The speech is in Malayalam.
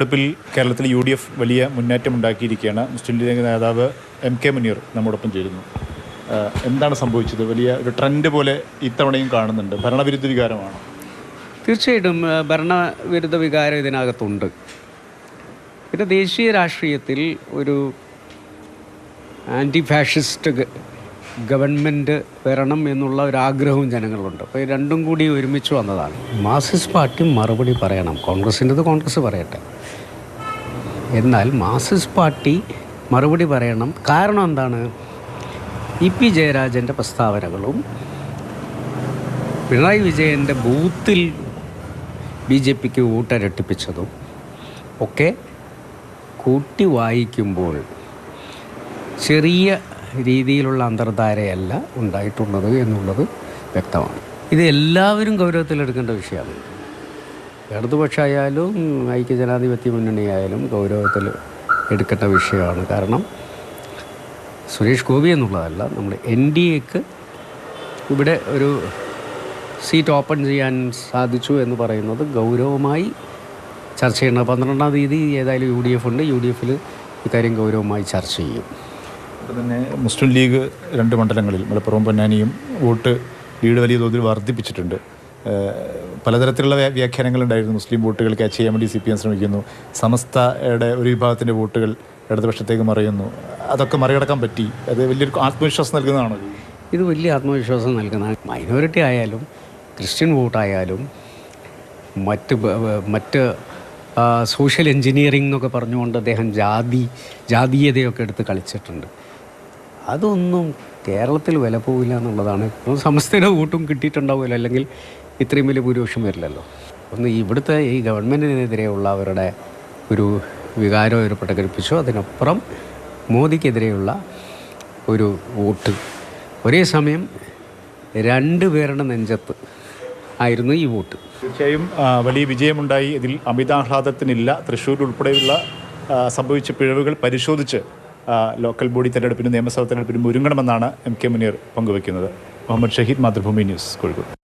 തെരഞ്ഞെടുപ്പിൽ കേരളത്തിൽ യു ഡി എഫ് വലിയ മുന്നേറ്റം ഉണ്ടാക്കിയിരിക്കുകയാണ്. മുസ്ലിം ലീഗ് നേതാവ് എം കെ മുനീർ നമ്മോടൊപ്പം ചേരുന്നു. എന്താണ് സംഭവിച്ചത്? വലിയ ഒരു ട്രെൻഡ് പോലെ ഇത്തവണയും കാണുന്നുണ്ട്. ഭരണവിരുദ്ധ വികാരമാണ്? തീർച്ചയായിട്ടും ഭരണവിരുദ്ധ വികാരം ഇതിനകത്തുണ്ട്. പിന്നെ ദേശീയ രാഷ്ട്രീയത്തിൽ ഒരു ആന്റി ഫാഷിസ്റ്റ് ഗവൺമെന്റ് വരണം എന്നുള്ള ഒരു ആഗ്രഹവും ജനങ്ങളുണ്ട് അപ്പോൾ രണ്ടും കൂടി ഒരുമിച്ച് വന്നതാണ്. മാർക്സിസ്റ്റ് പാർട്ടി മറുപടി പറയണം. കോൺഗ്രസിന്റെത് കോൺഗ്രസ് പറയട്ടെ. എന്നാൽ മാർസിസ്റ്റ് പാർട്ടി മറുപടി പറയണം. കാരണം എന്താണ്? ഇ പി ജയരാജന്റെ പ്രസ്താവനകളും പിണറായി വിജയന്റെ ബൂത്തിൽ ബി ജെ പിക്ക് വോട്ടരട്ടിപ്പിച്ചതും ഒക്കെ കൂട്ടി വായിക്കുമ്പോൾ ചെറിയ രീതിയിലുള്ള അന്തർധാരയല്ല ഉണ്ടായിട്ടുള്ളത് എന്നുള്ളത് വ്യക്തമാണ്. ഇത് എല്ലാവരും ഗൗരവത്തിലെടുക്കേണ്ട വിഷയമാണ്. ഇടതുപക്ഷമായാലും ഐക്യജനാധിപത്യ മുന്നണിയായാലും ഗൗരവത്തിൽ എടുക്കേണ്ട വിഷയമാണ്. കാരണം സുരേഷ് ഗോപി എന്നുള്ളതല്ല നമ്മൾ എൻ ഡി എക്ക് ഇവിടെ ഒരു സീറ്റ് ഓപ്പൺ ചെയ്യാൻ സാധിച്ചു എന്ന് പറയുന്നത് ഗൗരവമായി ചർച്ച ചെയ്യേണ്ട. പന്ത്രണ്ടാം തീയതി ഏതായാലും യു ഡി എഫ് ഉണ്ട്. യു ഡി എഫിൽ ഇക്കാര്യം ഗൗരവമായി ചർച്ച ചെയ്യും. തന്നെ മുസ്ലിം ലീഗ് രണ്ട് മണ്ഡലങ്ങളിൽ മലപ്പുറം പൊന്നാനിയും വോട്ട് ലീഡ് വലിയ തോതിൽ വർദ്ധിപ്പിച്ചിട്ടുണ്ട്. പലതരത്തിലുള്ള വ്യാഖ്യാനങ്ങൾ ഉണ്ടായിരുന്നു മുസ്ലിം വോട്ടുകൾ ക്യാച്ച് ചെയ്യാൻ വേണ്ടി സി പി എം ശ്രമിക്കുന്നു. സമസ്തയുടെ ഒരു വിഭാഗത്തിന്റെ വോട്ടുകൾ ഇടതുപക്ഷത്തേക്ക് മറിയുന്നു. അതൊക്കെ മറികടക്കാൻ പറ്റി. അത് വലിയൊരു ആത്മവിശ്വാസം നൽകുന്നതാണ് ഇത്? വലിയ ആത്മവിശ്വാസം നൽകുന്ന മൈനോറിറ്റി ആയാലും ക്രിസ്ത്യൻ വോട്ടായാലും മറ്റ് മറ്റ് സോഷ്യൽ എൻജിനീയറിംഗ് എന്നൊക്കെ പറഞ്ഞുകൊണ്ട് അദ്ദേഹം ജാതി ജാതീയതയൊക്കെ എടുത്ത് കളിച്ചിട്ടുണ്ട്. അതൊന്നും കേരളത്തിൽ വില പോവില്ല എന്നുള്ളതാണ്. സമസ്തയുടെ വോട്ടും കിട്ടിയിട്ടുണ്ടാവുമല്ലോ. അല്ലെങ്കിൽ ഇത്രയും വലിയ ഭൂരിപക്ഷം വരില്ലല്ലോ. ഒന്ന് ഇവിടുത്തെ ഈ ഗവൺമെന്റിനെതിരെയുള്ള അവരുടെ ഒരു വികാരം അവർ പ്രകടിപ്പിച്ചു. അതിനപ്പുറം മോദിക്കെതിരെയുള്ള ഒരു വോട്ട്. ഒരേ സമയം രണ്ട് പേരുടെ നെഞ്ചത്ത് ആയിരുന്നു ഈ വോട്ട്. തീർച്ചയായും വലിയ വിജയമുണ്ടായി. ഇതിൽ അമിതാഹ്ലാദത്തിനില്ല. തൃശ്ശൂർ ഉൾപ്പെടെയുള്ള സംഭവിച്ച പിഴവുകൾ പരിശോധിച്ച് ലോക്കൽ ബോഡി തെരഞ്ഞെടുപ്പിനും നിയമസഭാ തെരഞ്ഞെടുപ്പിനും ഒരുങ്ങണമെന്നാണ് എം കെ മുനീർ പങ്കുവയ്ക്കുന്നത് മുഹമ്മദ് ഷഹീദ് മാതൃഭൂമി ന്യൂസ് കോഴിക്കോട്.